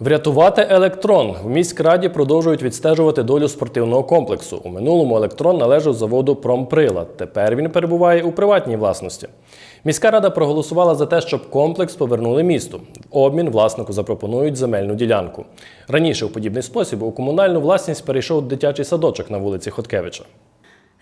Врятувати електрон в міськраді продовжують відстежувати долю спортивного комплексу. У минулому електрон належав заводу Промприлад. Тепер він перебуває у приватній власності. Міська рада проголосувала за те, щоб комплекс повернули місту. В обмін власнику запропонують земельну ділянку. Раніше у подібний спосіб у комунальну власність перейшов дитячий садочок на вулиці Хоткевича.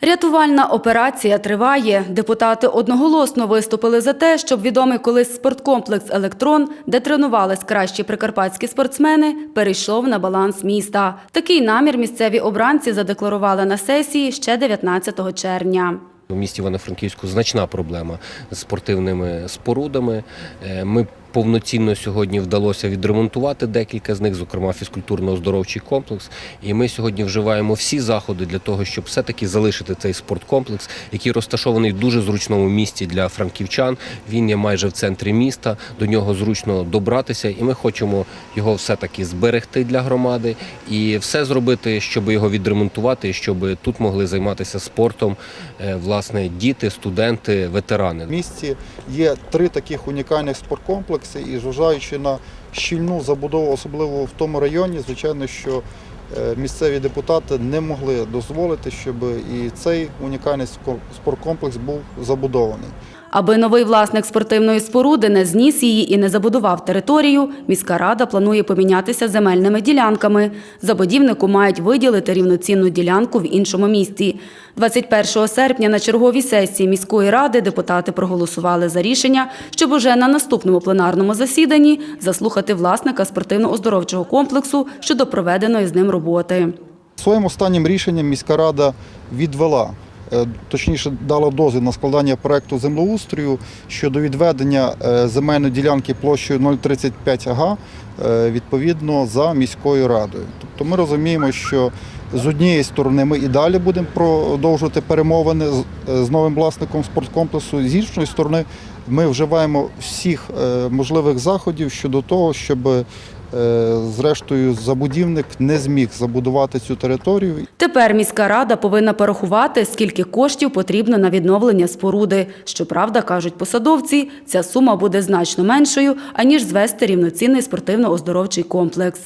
Рятувальна операція триває. Депутати одноголосно виступили за те, щоб відомий колись спорткомплекс Електрон, де тренувались кращі прикарпатські спортсмени, перейшов на баланс міста. Такий намір місцеві обранці задекларували на сесії ще 19 червня. У місті Івано-Франківську значна проблема з спортивними спорудами. Е, Ми повноцінно сьогодні вдалося відремонтувати декілька з них, зокрема фізкультурно-оздоровчий комплекс. І ми сьогодні вживаємо всі заходи для того, щоб все-таки залишити цей спорткомплекс, який розташований в дуже зручному місті для франківчан. Він є майже в центрі міста. До нього зручно добратися, і ми хочемо його все-таки зберегти для громади і все зробити, щоб його відремонтувати, щоб тут могли займатися спортом е, власне діти, студенти, ветерани. В місті є три таких унікальних спорткомплекси, і зважаючи на щільну забудову, особливо в тому районі, звичайно, що е, місцеві депутати не могли дозволити, щоб і цей унікальний спорткомплекс був забудований. Аби новий власник спортивної споруди не зніс її і не забудував територію, міська рада планує помінятися земельними ділянками. Забудівнику мають виділити рівноцінну ділянку в іншому місті. 21 серпня на черговій сесії міської ради депутати проголосували за рішення, щоб уже на наступному пленарному засіданні заслухати власника спортивно-оздоровчого комплексу щодо проведеної з ним роботи. Своїм останнім рішенням міська рада відвела, точніше дала дозвіл на складання проекту землеустрою щодо відведення е, земельної ділянки площею 035 га е, відповідно за міською радою. Тобто ми розуміємо, що з однієї сторони ми і далі будемо продовжувати перемовини з- е, новим власником спорткомплексу, з іншої сторони ми вживаємо всіх е, можливих заходів щодо того, щоб е, зрештою забудівник не зміг забудувати цю територію Тепер міська рада повинна порахувати, скільки коштів потрібно на відновлення споруди. Щоправда, кажуть посадовці, ця сума буде значно меншою, аніж звести рівноцінний спортивно-оздоровчий комплекс.